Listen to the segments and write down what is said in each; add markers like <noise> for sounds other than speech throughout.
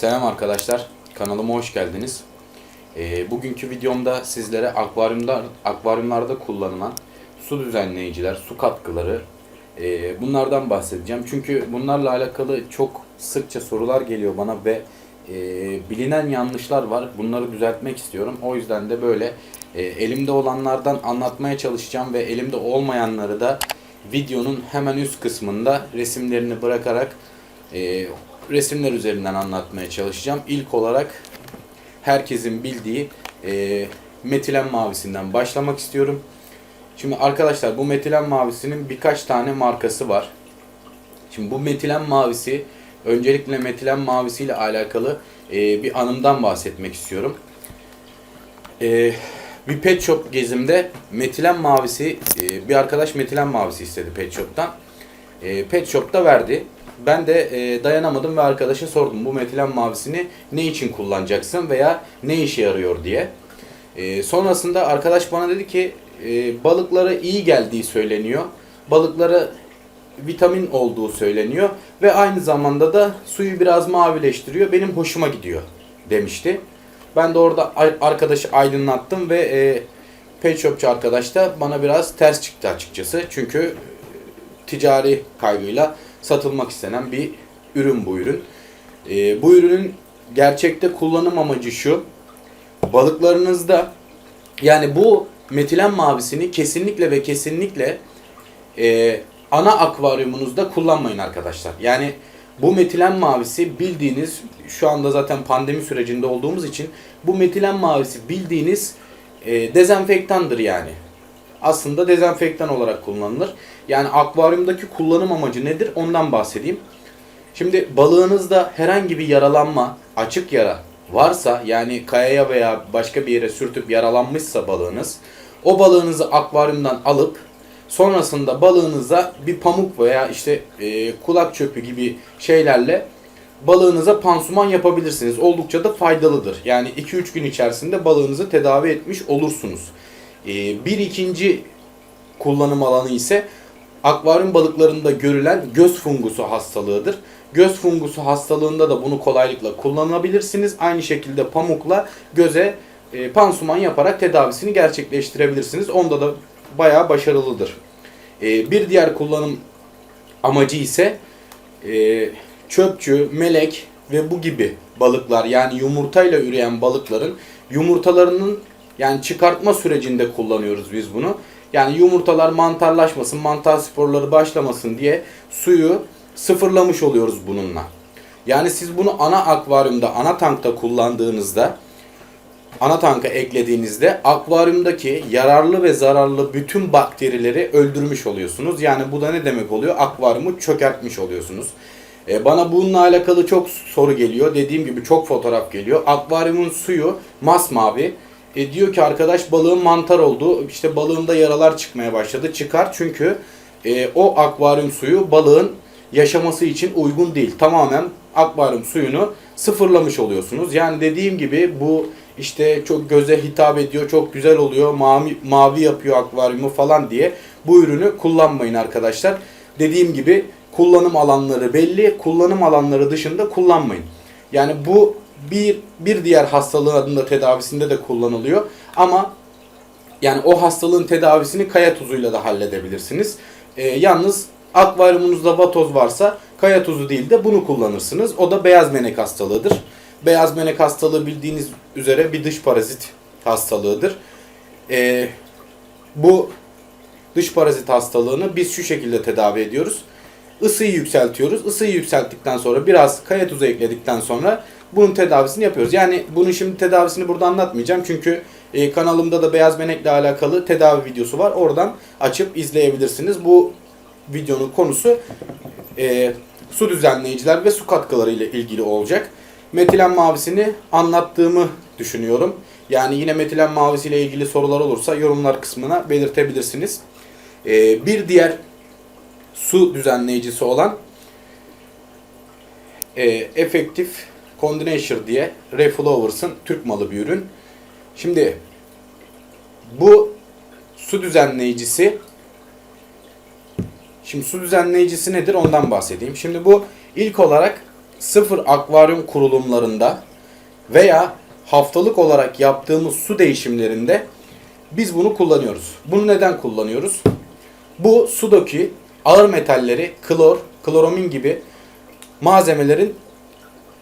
Selam arkadaşlar, kanalıma hoş geldiniz. Ee, bugünkü videomda sizlere akvaryumlar, akvaryumlarda kullanılan su düzenleyiciler, su katkıları e, bunlardan bahsedeceğim. Çünkü bunlarla alakalı çok sıkça sorular geliyor bana ve e, bilinen yanlışlar var. Bunları düzeltmek istiyorum. O yüzden de böyle e, elimde olanlardan anlatmaya çalışacağım ve elimde olmayanları da videonun hemen üst kısmında resimlerini bırakarak e, resimler üzerinden anlatmaya çalışacağım. İlk olarak herkesin bildiği e, metilen mavisinden başlamak istiyorum. Şimdi arkadaşlar bu metilen mavisinin birkaç tane markası var. Şimdi bu metilen mavisi öncelikle metilen mavisi ile alakalı e, bir anımdan bahsetmek istiyorum. E, bir pet shop gezimde metilen mavisi e, bir arkadaş metilen mavisi istedi pet shop'tan. E, pet shop'ta verdi. Ben de e, dayanamadım ve arkadaşa sordum bu metilen mavisini ne için kullanacaksın veya ne işe yarıyor diye. E, sonrasında arkadaş bana dedi ki e, balıklara iyi geldiği söyleniyor. Balıklara vitamin olduğu söyleniyor ve aynı zamanda da suyu biraz mavileştiriyor. Benim hoşuma gidiyor demişti. Ben de orada ar- arkadaşı aydınlattım ve e, pet shopçu arkadaş da bana biraz ters çıktı açıkçası. Çünkü e, ticari kaygıyla satılmak istenen bir ürün bu ürün. E, bu ürünün gerçekte kullanım amacı şu. Balıklarınızda yani bu metilen mavisini kesinlikle ve kesinlikle e, ana akvaryumunuzda kullanmayın arkadaşlar. Yani bu metilen mavisi bildiğiniz şu anda zaten pandemi sürecinde olduğumuz için bu metilen mavisi bildiğiniz e, dezenfektandır yani. Aslında dezenfektan olarak kullanılır. Yani akvaryumdaki kullanım amacı nedir ondan bahsedeyim. Şimdi balığınızda herhangi bir yaralanma, açık yara varsa yani kayaya veya başka bir yere sürtüp yaralanmışsa balığınız o balığınızı akvaryumdan alıp sonrasında balığınıza bir pamuk veya işte e, kulak çöpü gibi şeylerle balığınıza pansuman yapabilirsiniz. Oldukça da faydalıdır. Yani 2-3 gün içerisinde balığınızı tedavi etmiş olursunuz. E, bir ikinci kullanım alanı ise akvaryum balıklarında görülen göz fungusu hastalığıdır. Göz fungusu hastalığında da bunu kolaylıkla kullanabilirsiniz. Aynı şekilde pamukla göze e, pansuman yaparak tedavisini gerçekleştirebilirsiniz. Onda da bayağı başarılıdır. E, bir diğer kullanım amacı ise e, çöpçü, melek ve bu gibi balıklar yani yumurtayla üreyen balıkların yumurtalarının yani çıkartma sürecinde kullanıyoruz biz bunu. Yani yumurtalar mantarlaşmasın, mantar sporları başlamasın diye suyu sıfırlamış oluyoruz bununla. Yani siz bunu ana akvaryumda, ana tankta kullandığınızda ana tanka eklediğinizde akvaryumdaki yararlı ve zararlı bütün bakterileri öldürmüş oluyorsunuz. Yani bu da ne demek oluyor? Akvaryumu çökertmiş oluyorsunuz. E, bana bununla alakalı çok soru geliyor. Dediğim gibi çok fotoğraf geliyor. Akvaryumun suyu masmavi. E, diyor ki arkadaş balığın mantar oldu. İşte balığımda yaralar çıkmaya başladı. Çıkar çünkü e, o akvaryum suyu balığın yaşaması için uygun değil. Tamamen akvaryum suyunu sıfırlamış oluyorsunuz. Yani dediğim gibi bu işte çok göze hitap ediyor, çok güzel oluyor, mavi, mavi yapıyor akvaryumu falan diye bu ürünü kullanmayın arkadaşlar. Dediğim gibi kullanım alanları belli, kullanım alanları dışında kullanmayın. Yani bu bir bir diğer hastalığın da tedavisinde de kullanılıyor ama yani o hastalığın tedavisini kaya tuzuyla da halledebilirsiniz. Ee, yalnız akvaryumunuzda vatoz varsa kaya tuzu değil de bunu kullanırsınız. O da beyaz menek hastalığıdır. Beyaz menek hastalığı bildiğiniz üzere bir dış parazit hastalığıdır. Ee, bu dış parazit hastalığını biz şu şekilde tedavi ediyoruz. Isıyı yükseltiyoruz. Isıyı yükselttikten sonra biraz kaya tuzu ekledikten sonra bunun tedavisini yapıyoruz. Yani bunun şimdi tedavisini burada anlatmayacağım. Çünkü e, kanalımda da beyaz menekle alakalı tedavi videosu var. Oradan açıp izleyebilirsiniz. Bu videonun konusu e, su düzenleyiciler ve su katkıları ile ilgili olacak. Metilen mavisini anlattığımı düşünüyorum. Yani yine metilen mavisi ile ilgili sorular olursa yorumlar kısmına belirtebilirsiniz. E, bir diğer su düzenleyicisi olan e, Effective Conditioner diye Reflowers'ın Türk malı bir ürün. Şimdi bu su düzenleyicisi Şimdi su düzenleyicisi nedir ondan bahsedeyim. Şimdi bu ilk olarak sıfır akvaryum kurulumlarında veya haftalık olarak yaptığımız su değişimlerinde biz bunu kullanıyoruz. Bunu neden kullanıyoruz? Bu sudaki ağır metalleri, klor, kloromin gibi malzemelerin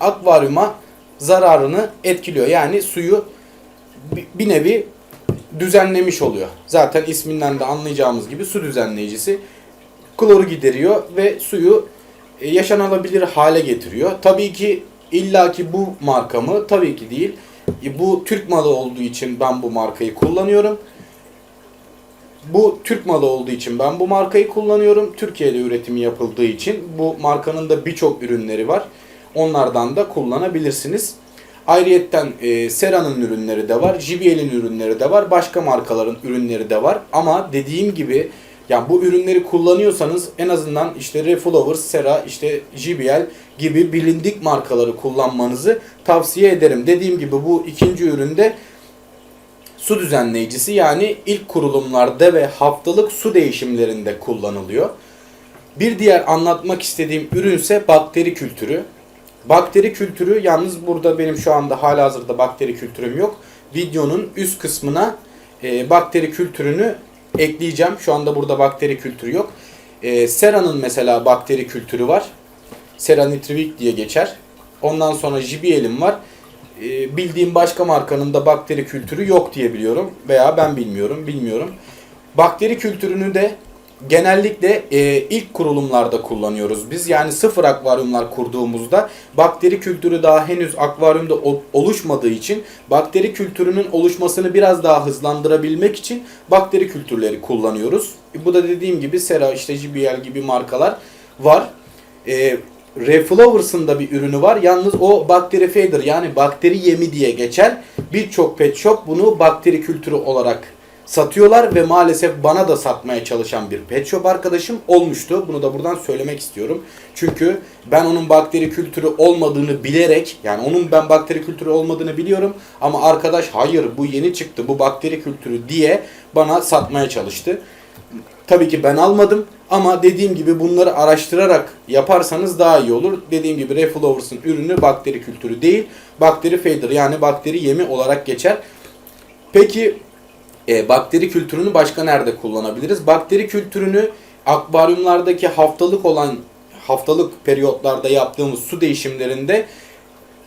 akvaryuma zararını etkiliyor. Yani suyu bi- bir nevi düzenlemiş oluyor. Zaten isminden de anlayacağımız gibi su düzenleyicisi kloru gideriyor ve suyu e, yaşanılabilir hale getiriyor. Tabii ki illaki bu marka mı? Tabii ki değil. E, Bu Türk malı olduğu için ben bu markayı kullanıyorum. Bu Türk malı olduğu için ben bu markayı kullanıyorum. Türkiye'de üretimi yapıldığı için bu markanın da birçok ürünleri var. Onlardan da kullanabilirsiniz. Ayrıyetten e, Sera'nın ürünleri de var, JBL'in ürünleri de var, başka markaların ürünleri de var. Ama dediğim gibi yani bu ürünleri kullanıyorsanız en azından işte Reflowers, Sera, işte JBL gibi bilindik markaları kullanmanızı tavsiye ederim. Dediğim gibi bu ikinci üründe su düzenleyicisi yani ilk kurulumlarda ve haftalık su değişimlerinde kullanılıyor. Bir diğer anlatmak istediğim ürünse bakteri kültürü. Bakteri kültürü yalnız burada benim şu anda halihazırda bakteri kültürüm yok. Videonun üst kısmına e, bakteri kültürünü ekleyeceğim. Şu anda burada bakteri kültürü yok. E, Sera'nın mesela bakteri kültürü var. Sera Nitrivik diye geçer. Ondan sonra JBL'im var. E, bildiğim başka markanın da bakteri kültürü yok diye biliyorum. Veya ben bilmiyorum, bilmiyorum. Bakteri kültürünü de genellikle e, ilk kurulumlarda kullanıyoruz biz. Yani sıfır akvaryumlar kurduğumuzda bakteri kültürü daha henüz akvaryumda oluşmadığı için bakteri kültürünün oluşmasını biraz daha hızlandırabilmek için bakteri kültürleri kullanıyoruz. E, bu da dediğim gibi Sera, işte JBL gibi markalar var. E, Reflowers'ın da bir ürünü var. Yalnız o bakteri feeder yani bakteri yemi diye geçer. Birçok pet shop bunu bakteri kültürü olarak satıyorlar ve maalesef bana da satmaya çalışan bir pet shop arkadaşım olmuştu. Bunu da buradan söylemek istiyorum. Çünkü ben onun bakteri kültürü olmadığını bilerek yani onun ben bakteri kültürü olmadığını biliyorum ama arkadaş hayır bu yeni çıktı bu bakteri kültürü diye bana satmaya çalıştı. Tabii ki ben almadım ama dediğim gibi bunları araştırarak yaparsanız daha iyi olur. Dediğim gibi Reflowers'ın ürünü bakteri kültürü değil, bakteri feeder yani bakteri yemi olarak geçer. Peki e, bakteri kültürünü başka nerede kullanabiliriz? Bakteri kültürünü akvaryumlardaki haftalık olan haftalık periyotlarda yaptığımız su değişimlerinde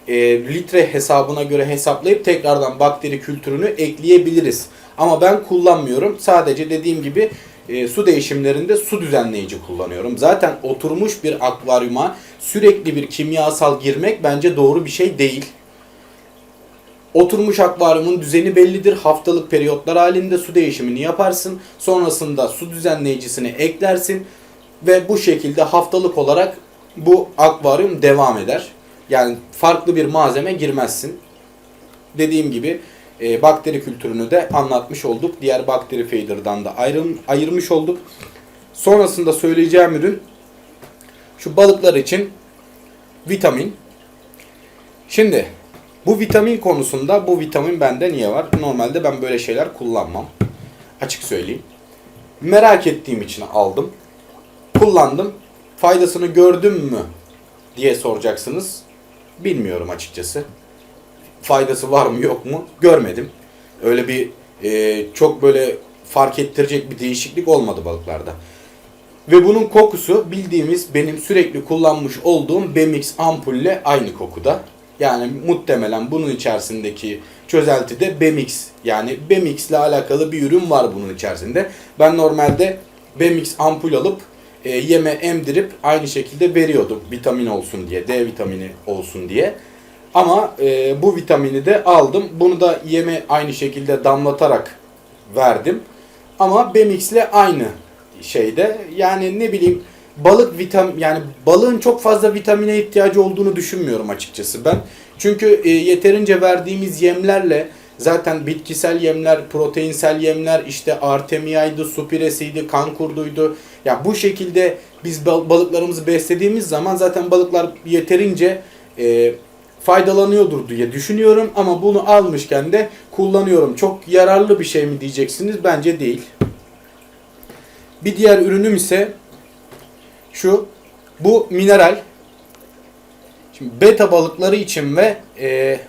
e, litre hesabına göre hesaplayıp tekrardan bakteri kültürünü ekleyebiliriz. Ama ben kullanmıyorum. Sadece dediğim gibi e, su değişimlerinde su düzenleyici kullanıyorum. Zaten oturmuş bir akvaryuma sürekli bir kimyasal girmek bence doğru bir şey değil. Oturmuş akvaryumun düzeni bellidir. Haftalık periyotlar halinde su değişimini yaparsın. Sonrasında su düzenleyicisini eklersin. Ve bu şekilde haftalık olarak bu akvaryum devam eder. Yani farklı bir malzeme girmezsin. Dediğim gibi e, bakteri kültürünü de anlatmış olduk. Diğer bakteri feeder'dan da ayrım, ayırmış olduk. Sonrasında söyleyeceğim ürün şu balıklar için vitamin. Şimdi bu vitamin konusunda bu vitamin bende niye var? Normalde ben böyle şeyler kullanmam. Açık söyleyeyim. Merak ettiğim için aldım. Kullandım. Faydasını gördüm mü diye soracaksınız. Bilmiyorum açıkçası. Faydası var mı yok mu görmedim. Öyle bir e, çok böyle fark ettirecek bir değişiklik olmadı balıklarda. Ve bunun kokusu bildiğimiz benim sürekli kullanmış olduğum Bemix ampulle aynı kokuda. Yani muhtemelen bunun içerisindeki çözeltide Bemix yani Bemix ile alakalı bir ürün var bunun içerisinde. Ben normalde Bemix ampul alıp e, yeme emdirip aynı şekilde veriyordum vitamin olsun diye, D vitamini olsun diye. Ama e, bu vitamini de aldım. Bunu da yeme aynı şekilde damlatarak verdim. Ama Bemix ile aynı şeyde. Yani ne bileyim balık vitamin yani balığın çok fazla vitamine ihtiyacı olduğunu düşünmüyorum açıkçası ben. Çünkü e, yeterince verdiğimiz yemlerle zaten bitkisel yemler, proteinsel yemler işte artemiyaydı, supiresiydi, kan kurduydu. Ya bu şekilde biz bal- balıklarımızı beslediğimiz zaman zaten balıklar yeterince e, faydalanıyordur diye düşünüyorum ama bunu almışken de kullanıyorum. Çok yararlı bir şey mi diyeceksiniz? Bence değil. Bir diğer ürünüm ise şu. Bu mineral. Şimdi beta balıkları için ve e,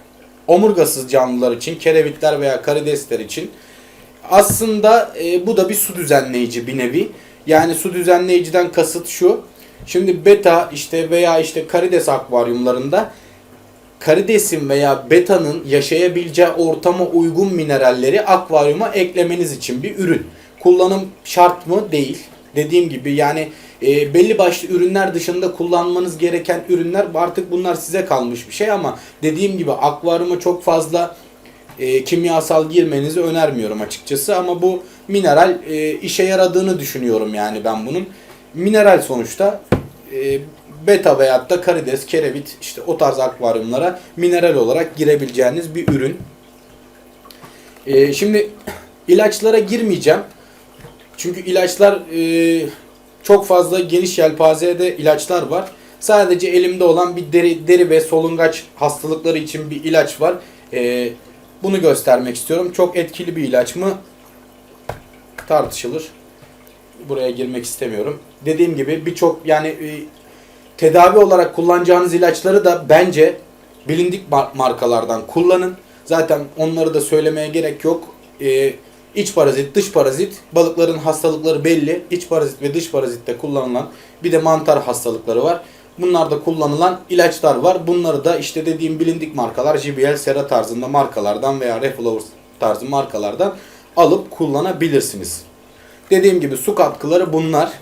omurgasız canlılar için, kerevitler veya karidesler için aslında e, bu da bir su düzenleyici bir nevi. Yani su düzenleyiciden kasıt şu. Şimdi beta işte veya işte karides akvaryumlarında karidesin veya betanın yaşayabileceği ortama uygun mineralleri akvaryuma eklemeniz için bir ürün. Kullanım şart mı? Değil. Dediğim gibi yani e, belli başlı ürünler dışında kullanmanız gereken ürünler artık bunlar size kalmış bir şey ama dediğim gibi akvaryuma çok fazla e, kimyasal girmenizi önermiyorum açıkçası ama bu mineral e, işe yaradığını düşünüyorum yani ben bunun. Mineral sonuçta e, beta veyahut da karides, kerevit işte o tarz akvaryumlara mineral olarak girebileceğiniz bir ürün. E, şimdi <clears throat> ilaçlara girmeyeceğim. Çünkü ilaçlar e, çok fazla geniş yelpazede ilaçlar var. Sadece elimde olan bir deri, deri ve solungaç hastalıkları için bir ilaç var. E, bunu göstermek istiyorum. Çok etkili bir ilaç mı? Tartışılır. Buraya girmek istemiyorum. Dediğim gibi birçok yani e, tedavi olarak kullanacağınız ilaçları da bence bilindik mar- markalardan kullanın. Zaten onları da söylemeye gerek yok. E, iç parazit, dış parazit, balıkların hastalıkları belli. İç parazit ve dış parazitte kullanılan bir de mantar hastalıkları var. Bunlarda kullanılan ilaçlar var. Bunları da işte dediğim bilindik markalar JBL, Sera tarzında markalardan veya Reflowers tarzı markalardan alıp kullanabilirsiniz. Dediğim gibi su katkıları bunlar.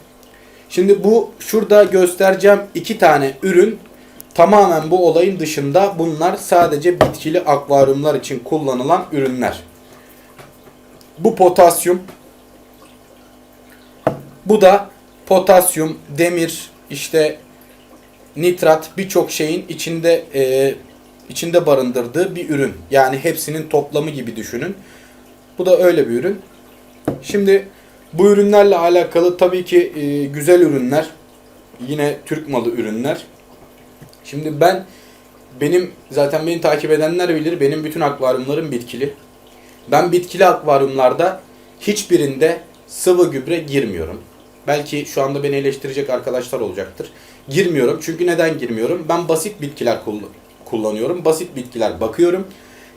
Şimdi bu şurada göstereceğim iki tane ürün tamamen bu olayın dışında bunlar sadece bitkili akvaryumlar için kullanılan ürünler. Bu potasyum. Bu da potasyum, demir, işte nitrat birçok şeyin içinde e, içinde barındırdığı bir ürün. Yani hepsinin toplamı gibi düşünün. Bu da öyle bir ürün. Şimdi bu ürünlerle alakalı tabii ki e, güzel ürünler. Yine Türk malı ürünler. Şimdi ben benim zaten beni takip edenler bilir benim bütün akvaryumlarım bitkili. Ben bitkili akvaryumlarda hiçbirinde sıvı gübre girmiyorum. Belki şu anda beni eleştirecek arkadaşlar olacaktır. Girmiyorum. Çünkü neden girmiyorum? Ben basit bitkiler kull- kullanıyorum. Basit bitkiler bakıyorum.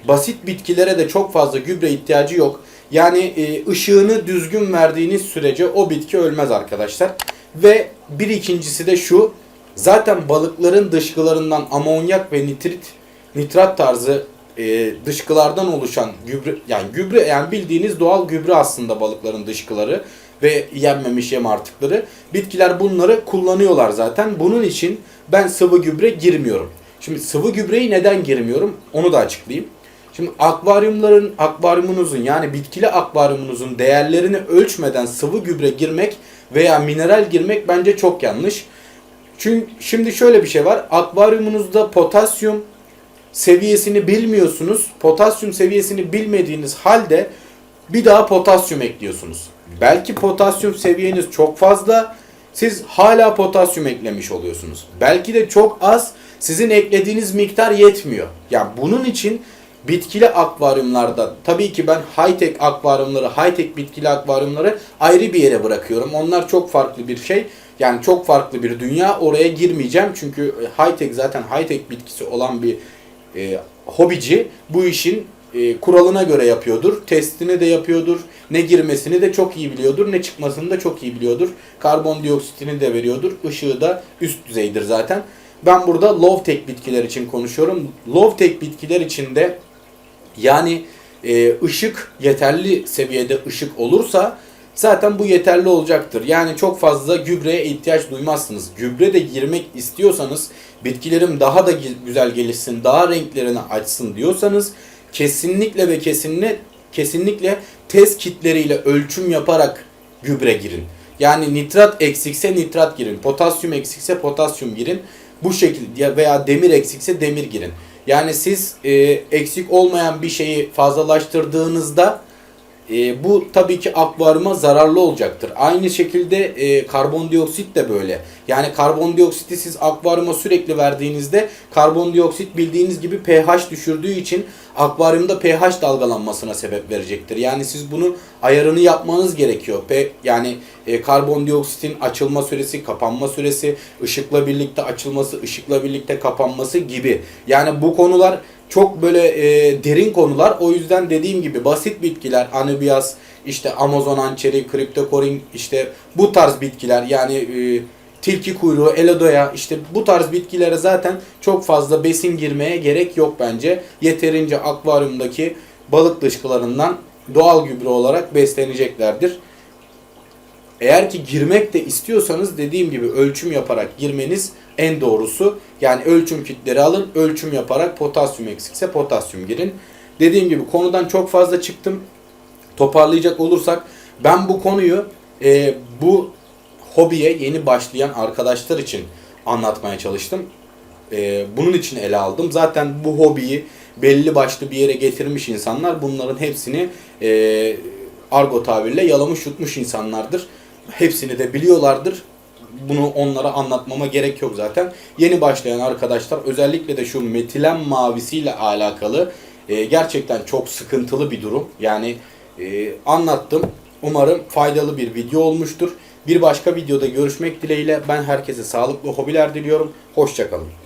Basit bitkilere de çok fazla gübre ihtiyacı yok. Yani e, ışığını düzgün verdiğiniz sürece o bitki ölmez arkadaşlar. Ve bir ikincisi de şu. Zaten balıkların dışkılarından amonyak ve nitrit nitrat tarzı e, dışkılardan oluşan gübre yani gübre yani bildiğiniz doğal gübre aslında balıkların dışkıları ve yenmemiş yem artıkları. Bitkiler bunları kullanıyorlar zaten. Bunun için ben sıvı gübre girmiyorum. Şimdi sıvı gübreyi neden girmiyorum? Onu da açıklayayım. Şimdi akvaryumların akvaryumunuzun yani bitkili akvaryumunuzun değerlerini ölçmeden sıvı gübre girmek veya mineral girmek bence çok yanlış. Çünkü şimdi şöyle bir şey var. Akvaryumunuzda potasyum seviyesini bilmiyorsunuz. Potasyum seviyesini bilmediğiniz halde bir daha potasyum ekliyorsunuz. Belki potasyum seviyeniz çok fazla. Siz hala potasyum eklemiş oluyorsunuz. Belki de çok az. Sizin eklediğiniz miktar yetmiyor. Yani bunun için bitkili akvaryumlarda tabii ki ben high-tech akvaryumları, high-tech bitkili akvaryumları ayrı bir yere bırakıyorum. Onlar çok farklı bir şey. Yani çok farklı bir dünya. Oraya girmeyeceğim. Çünkü high-tech zaten high-tech bitkisi olan bir e, hobici bu işin e, kuralına göre yapıyordur. Testini de yapıyordur. Ne girmesini de çok iyi biliyordur. Ne çıkmasını da çok iyi biliyordur. Karbondioksitini de veriyordur. Işığı da üst düzeydir zaten. Ben burada low tech bitkiler için konuşuyorum. Low tech bitkiler için de yani e, ışık yeterli seviyede ışık olursa zaten bu yeterli olacaktır. Yani çok fazla gübreye ihtiyaç duymazsınız. Gübre de girmek istiyorsanız bitkilerim daha da güzel gelişsin, daha renklerini açsın diyorsanız kesinlikle ve kesinlikle kesinlikle test kitleriyle ölçüm yaparak gübre girin. Yani nitrat eksikse nitrat girin, potasyum eksikse potasyum girin. Bu şekilde veya demir eksikse demir girin. Yani siz e, eksik olmayan bir şeyi fazlalaştırdığınızda E, bu tabii ki akvaryuma zararlı olacaktır. Aynı şekilde e, karbondioksit de böyle. Yani karbondioksiti siz akvaryuma sürekli verdiğinizde karbondioksit bildiğiniz gibi pH düşürdüğü için akvaryumda pH dalgalanmasına sebep verecektir. Yani siz bunu ayarını yapmanız gerekiyor. P, yani e, karbondioksitin açılma süresi, kapanma süresi, ışıkla birlikte açılması, ışıkla birlikte kapanması gibi. Yani bu konular çok böyle e, derin konular. O yüzden dediğim gibi basit bitkiler, anubias, işte Amazon hançeri, kriptokorin, işte bu tarz bitkiler yani e, tilki kuyruğu, elodoya işte bu tarz bitkilere zaten çok fazla besin girmeye gerek yok bence. Yeterince akvaryumdaki balık dışkılarından doğal gübre olarak besleneceklerdir. Eğer ki girmek de istiyorsanız dediğim gibi ölçüm yaparak girmeniz en doğrusu. Yani ölçüm kitleri alın, ölçüm yaparak potasyum eksikse potasyum girin. Dediğim gibi konudan çok fazla çıktım. Toparlayacak olursak ben bu konuyu e, bu hobiye yeni başlayan arkadaşlar için anlatmaya çalıştım. E, bunun için ele aldım. Zaten bu hobiyi belli başlı bir yere getirmiş insanlar bunların hepsini e, argo tabirle yalamış yutmuş insanlardır. Hepsini de biliyorlardır. Bunu onlara anlatmama gerek yok zaten. Yeni başlayan arkadaşlar özellikle de şu metilen mavisiyle alakalı e, gerçekten çok sıkıntılı bir durum. Yani e, anlattım. Umarım faydalı bir video olmuştur. Bir başka videoda görüşmek dileğiyle ben herkese sağlıklı hobiler diliyorum. Hoşçakalın.